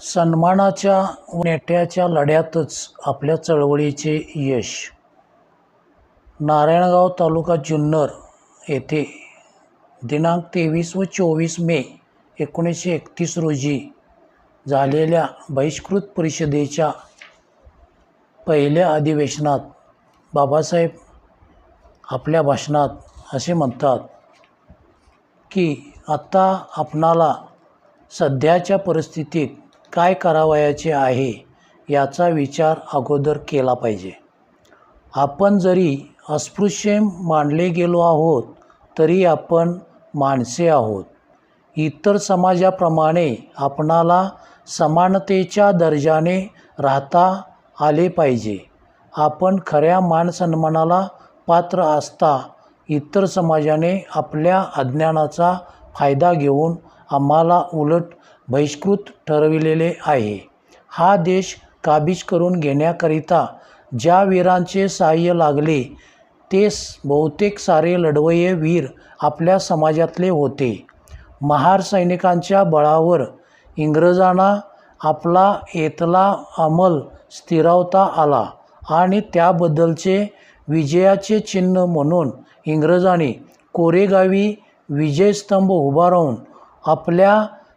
सन्मानाच्या नेट्याच्या लढ्यातच आपल्या चळवळीचे यश. नारायणगाव तालुका जुन्नर येथे दिनांक तेवीस व चोवीस मे एकोणीसशे एकतीस रोजी झालेल्या बहिष्कृत परिषदेच्या पहिल्या अधिवेशनात बाबासाहेब आपल्या भाषणात असे म्हणतात की आत्ता आपणाला सध्याच्या परिस्थितीत काय करावयाचे आहे याचा विचार अगोदर केला पाहिजे. आपण जरी अस्पृश्य मानले गेलो आहोत तरी आपण माणसे आहोत. इतर समाजाप्रमाणे आपणाला समानतेच्या दर्जाने राहता आले पाहिजे. आपण खऱ्या मानसन्मानाला पात्र असता इतर समाजाने आपल्या अज्ञानाचा फायदा घेऊन आम्हाला उलट बहिष्कृत ठरविलेले आहे. हा देश काबीज करून घेण्याकरिता ज्या वीरांचे सहाय्य लागले ते बहुतेक सारे लढवये वीर आपल्या समाजातले होते. महार सैनिकांच्या बळावर इंग्रजांना आपला येतला अंमल स्थिरावता आला आणि त्याबद्दलचे विजयाचे चिन्ह म्हणून इंग्रजांनी कोरेगावी विजयस्तंभ उभा राहून आपल्या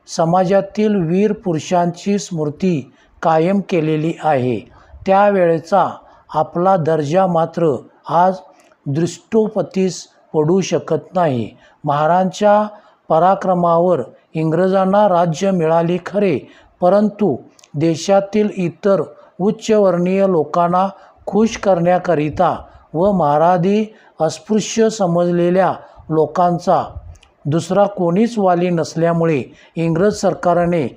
समाजातील वीर पुरुषांची स्मृती कायम केलेली आहे. त्यावेळेचा आपला दर्जा मात्र आज दृष्टोपतीस पडू शकत नाही. महाराजांच्या पराक्रमावर इंग्रजांना राज्य मिळाले खरे परंतु देशातील इतर उच्चवर्णीय लोकांना खुश करण्याकरिता व महारादी अस्पृश्य समजलेल्या लोकांचा दुसरा कोणीच वाली नसल्यामुळे इंग्रज सरकारने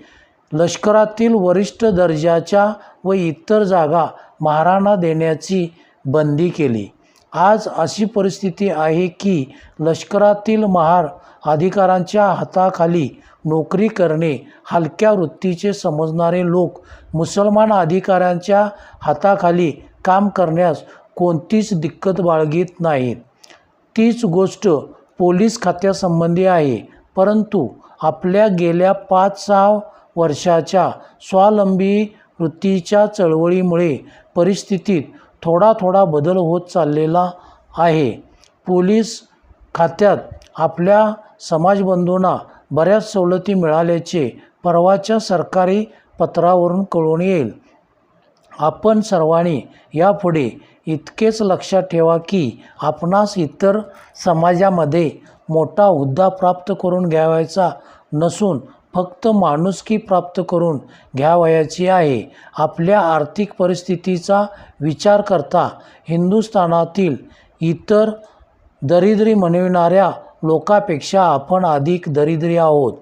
लष्करातील वरिष्ठ दर्जाच्या व इतर जागा महाराणा देण्याची बंदी केली. आज अशी परिस्थिती आहे की लष्करातील महार अधिकारांच्या हाताखाली नोकरी करणे हलक्या वृत्तीचे समजणारे लोक मुसलमान अधिकाऱ्यांच्या हाताखाली काम करण्यास कोणतीच दिक्कत बाळगीत नाहीत. तीच गोष्ट पोलीस खात्यासंबंधी आहे. परंतु आपल्या गेल्या पाच सहा वर्षाच्या स्वावलंबी वृत्तीच्या चळवळीमुळे परिस्थितीत थोडा थोडा बदल होत चाललेला आहे. पोलीस खात्यात आपल्या समाजबंधूंना बऱ्याच सवलती मिळाल्याचे परवाच्या सरकारी पत्रावरून कळून येईल. आपण सर्वांनी यापुढे इतकेच लक्षात ठेवा की आपणास इतर समाजामध्ये मोठा हुद्दा प्राप्त करून घ्यावायचा नसून फक्त माणुसकी प्राप्त करून घ्यावयाची आहे. आपल्या आर्थिक परिस्थितीचा विचार करता हिंदुस्थानातील इतर दरिद्री म्हणविणाऱ्या लोकांपेक्षा आपण अधिक दरिद्री आहोत.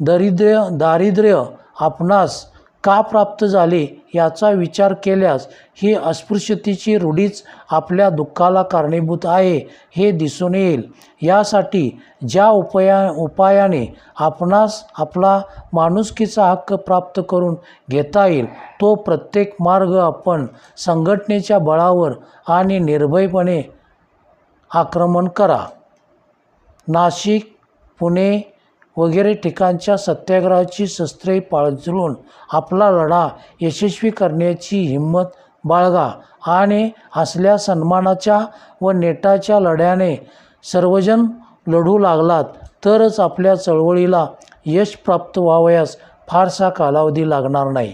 दरिद्र्य दारिद्र्य आपणास का प्राप्त झाले याचा विचार केल्यास ही अस्पृश्यतेची रूढीच आपल्या दुःखाला कारणीभूत आहे हे दिसून येईल. यासाठी ज्या उपाया उपायाने आपणास आपला माणुसकीचा हक्क प्राप्त करून घेता येईल तो प्रत्येक मार्ग आपण संघटनेच्या बळावर आणि निर्भयपणे आक्रमण करा. नाशिक पुणे वगैरे ठिकाणच्या सत्याग्रहाची शस्त्रे पाळजळून आपला लढा यशस्वी करण्याची हिंमत बाळगा आणि असल्या सन्मानाच्या व नेटाच्या लढ्याने सर्वजण लढू लागलात तरच आपल्या चळवळीला यश प्राप्त व्हावयास फारसा कालावधी लागणार नाही.